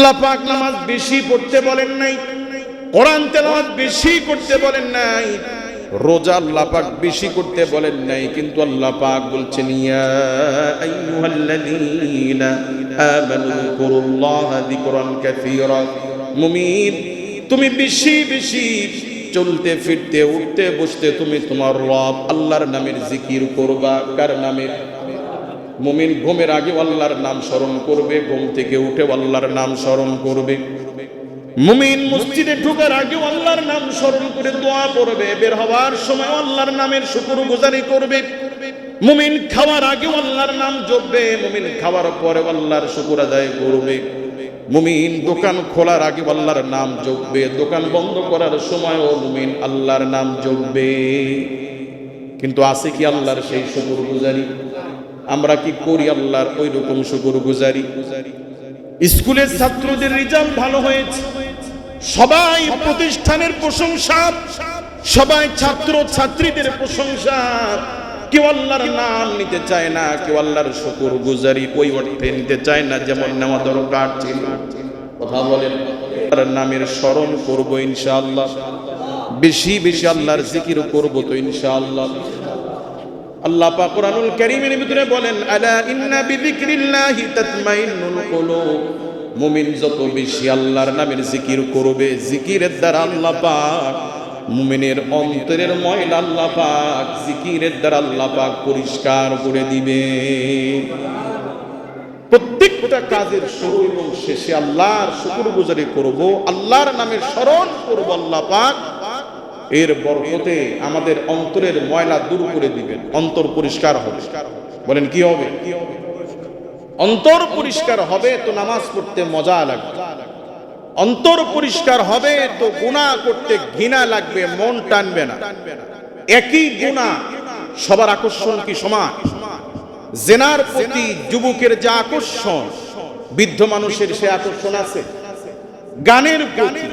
আল্লাহ পাক নামাজ বেশি পড়তে বলেন নাই, কোরআন তেলাওয়াত বেশি করতে বলেন নাই, রোজা আল্লাহ পাক বেশি করতে বলেন নাই, কিন্তু আল্লাহ পাক বলছেন, ইয়া আইয়ুহাল্লাযীনা আমানু যিকুরুল্লাহা যিকরান কাসীরা। মুমিন, তুমি বেশি বেশি চলতে ফিরতে, উঠতে বসতে তুমি তোমার রব আল্লাহর নামের জিকির করবা, কার নামের মুমিন ঘুমের আগে আল্লাহর নাম স্মরণ করবে, ঘুম থেকে উঠে আল্লাহর নাম স্মরণ করবে। মুমিন মসজিদে ঢোকার আগে আল্লাহর নাম স্মরণ করে দোয়া পড়বে বের হওয়ার সময় আল্লাহর নামের শুকুর গুজারি করবে। মুমিন খাওয়ার আগে আল্লাহর নাম জপবে, মুমিন খাওয়ার পরে আল্লাহর শুকুর আদায় করবে। মুমিন দোকান খোলার আগে আল্লাহর নাম জপবে, দোকান বন্ধ করার সময়ও মুমিন আল্লাহর নাম জপবে। কিন্তু আছে কি আল্লাহর সেই শুকুর গুজারি আমরা কি করি আল্লাহর ওই রকম শুকুর গুজারি স্কুলের ছাত্রদের রেজাল্ট ভালো হয়েছে। সবাই প্রতিষ্ঠানের প্রশংসা। সবাই ছাত্র ছাত্রীদের প্রশংসা। কেউ আল্লাহর নাম নিতে চায় না, কেউ আল্লাহর শুকুর গুজারি ওই অর্থে নিতে চায় না, যেমন নেওয়া দরকার ছিল। কথা বলেন, আল্লাহর নামের স্মরণ করব ইনশাআল্লাহ। বেশি বেশি আল্লাহর জিকির করব তো ইনশাআল্লাহ। আল্লাহ পাক কোরআনুল কারীমের ভিতরে বলেন, আলা ইন্না বিযিকরিল্লাহি তাতমাইন্নুল কুলুব। মুমিন যত বেশি আল্লাহর নামের জিকির করবে, জিকিরের দ্বারা আল্লাহ পাক, মুমিনের অন্তরের ময়লা আল্লাহ পাক, জিকিরের দ্বারা আল্লাহ পাক পরিষ্কার করে দিবে। প্রত্যেকটা কাজের শুরু এবং শেষে আল্লাহর শুকুর গুজারি করব, আল্লাহর নামের স্মরণ করব আল্লাহ পাক। এর বরকতে আমাদের অন্তরের ময়লা দূর করে দিবেন। অন্তর পরিষ্কার হবে। বলেন, কি হবে? অন্তর পরিষ্কার হবে তো নামাজ পড়তে মজা লাগবে। অন্তর পরিষ্কার হবে তো গুণা করতে ঘৃণা লাগবে, মন টানবে না। একই গুণা সবার আকর্ষণ কি সমান? জেনার প্রতি যুবকের যে আকর্ষণ, বৃদ্ধ মানুষের সে আকর্ষণ আছে। গানের প্রতি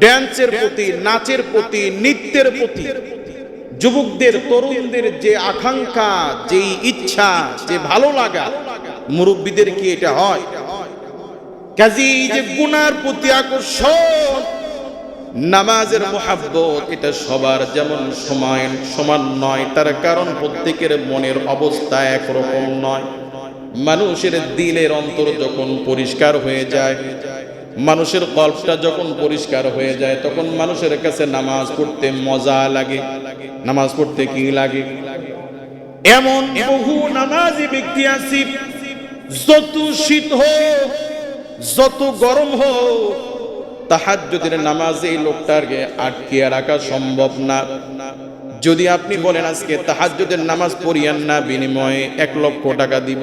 ড্যান্সের প্রতি, নাচের প্রতি, নৃত্যের প্রতি, যুবকদের, তরুণদের যে আকাঙ্ক্ষা যে ইচ্ছা, যে ভালো লাগা, মুরব্বীদের কি এটা হয়? প্রতি আকর্ষণ, নামাজের এটা সবার যেমন সমান নয়, তার কারণ প্রত্যেকের মনের অবস্থা একরকম নয়। মানুষের দিলের অন্তর যখন পরিষ্কার হয়ে যায় মানুষের গল্পটা যখন পরিষ্কার হয়ে যায়, তখন মানুষের কাছে নামাজ পড়তে মজা লাগে। নামাজ পড়তে কি লাগে? এমন বহু নামাজি ব্যক্তি আছি, যত শীত হোক, যত গরম হোক, তাহাজ্জুদের নামাজে এই লোকটাকে আটকিয়ে রাখা সম্ভব না। যদি আপনি বলেন আজকে তাহাজ্জুদের নামাজ পড়িয়ান না, বিনিময়ে এক লক্ষ টাকা দিব।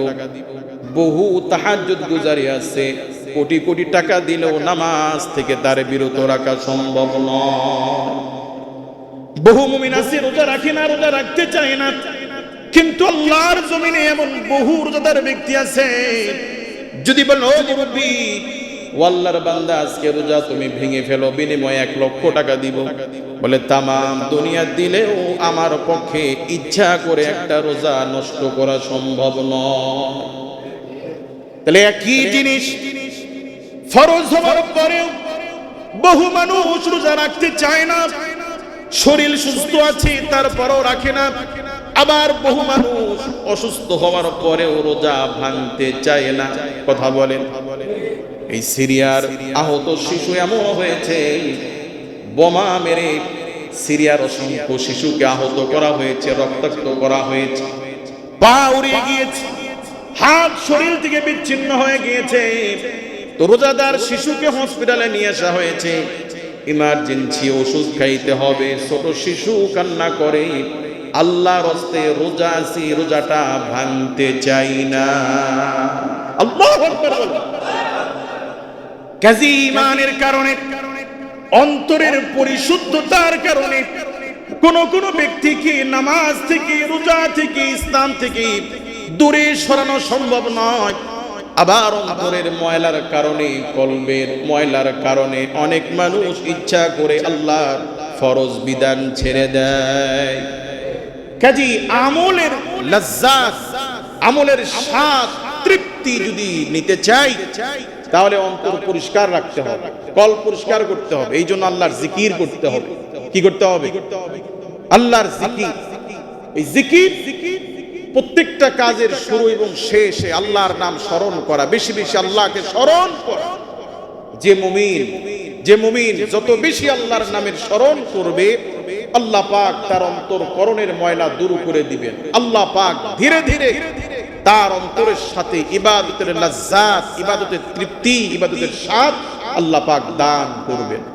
বহু তাহাজ্জুদ গুজারি আছে কোটি কোটি টাকা দিলেও নামাজ থেকে তার বিরত রাখা সম্ভব নয়। বহু মুমিন আছে, রোজা রাখে না, রোজা রাখতে চায় না। কিন্তু আল্লাহর জমিনে এমন বহু রোজাদার ব্যক্তি আছে। যদি বলো মুরব্বী ওয়াল্লার বান্দা, আজকে রোজা তুমি ভেঙে ফেলো, বিনিময়ে এক লক্ষ টাকা দিব। বলে, তামাম দুনিয়া দিলেও আমার পক্ষে ইচ্ছা করে একটা রোজা নষ্ট করা সম্ভব নয়। তাহলে একই জিনিস ফরজ হওয়ার পরেও বহু মানুষ রোজা রাখতে চায় না। শরীর সুস্থ আছে, তারপরও রাখে না। আবার বহু মানুষ অসুস্থ হওয়ার পরেও রোজা ভাঙতে চায় না। কথা বলেন। এই সিরিয়ার আহত শিশু এমন হয়েছে, বোমা মেরে সিরিয়ার অসংখ্য শিশুকে আহত করা হয়েছে, রক্তাক্ত করা হয়েছে। পা উড়িয়ে গিয়েছে, হাত শরীর থেকে বিচ্ছিন্ন হয়ে গিয়েছে। রোজাদার শিশুকে হসপিটালে নিয়ে আসা হয়েছে। ইমার্জেন্সি ওষুধ খাইতে হবে, ছোট শিশু কান্না করে। আল্লাহ রস্তে রোজা আছি, রোজাটা ভাঙতে চাই না। কাজী ইমানের কারণে, অন্তরের পরিশুদ্ধতার কারণে কোন কোন ব্যক্তিকে নামাজ থেকে, রোজা থেকে, ইসলাম থেকে দূরে সরানো সম্ভব নয়। আবার অন্তরের ময়লার কারণে, কলবের ময়লার কারণে অনেক মানুষ ইচ্ছা করে আল্লাহর ফরজ বিধান ছেড়ে দেয়। কাজী আমলের লজ্জাত, আমলের স্বাদ তৃপ্তি যদি নিতে চাই, তাহলে অন্তর পরিষ্কার রাখতে হবে, কল পরিষ্কার করতে হবে, এই জন্য আল্লাহর জিকির করতে হবে। কি করতে হবে? আল্লাহর জিকির। এই জিকির প্রত্যেকটা কাজের শুরু এবং শেষে আল্লাহর নাম স্মরণ করা। বেশি বেশি আল্লাহকে স্মরণ করা। যে মুমিন যে মুমিন যত বেশি আল্লাহর নামের স্মরণ করবে, আল্লাহ পাক তার অন্তর করণের ময়লা দূর করে দিবেন। আল্লাহ পাক ধীরে ধীরে তার অন্তরের সাথে ইবাদতের লাজ্জাত, ইবাদতের তৃপ্তি, ইবাদতের স্বাদ আল্লাহ পাক দান করবেন।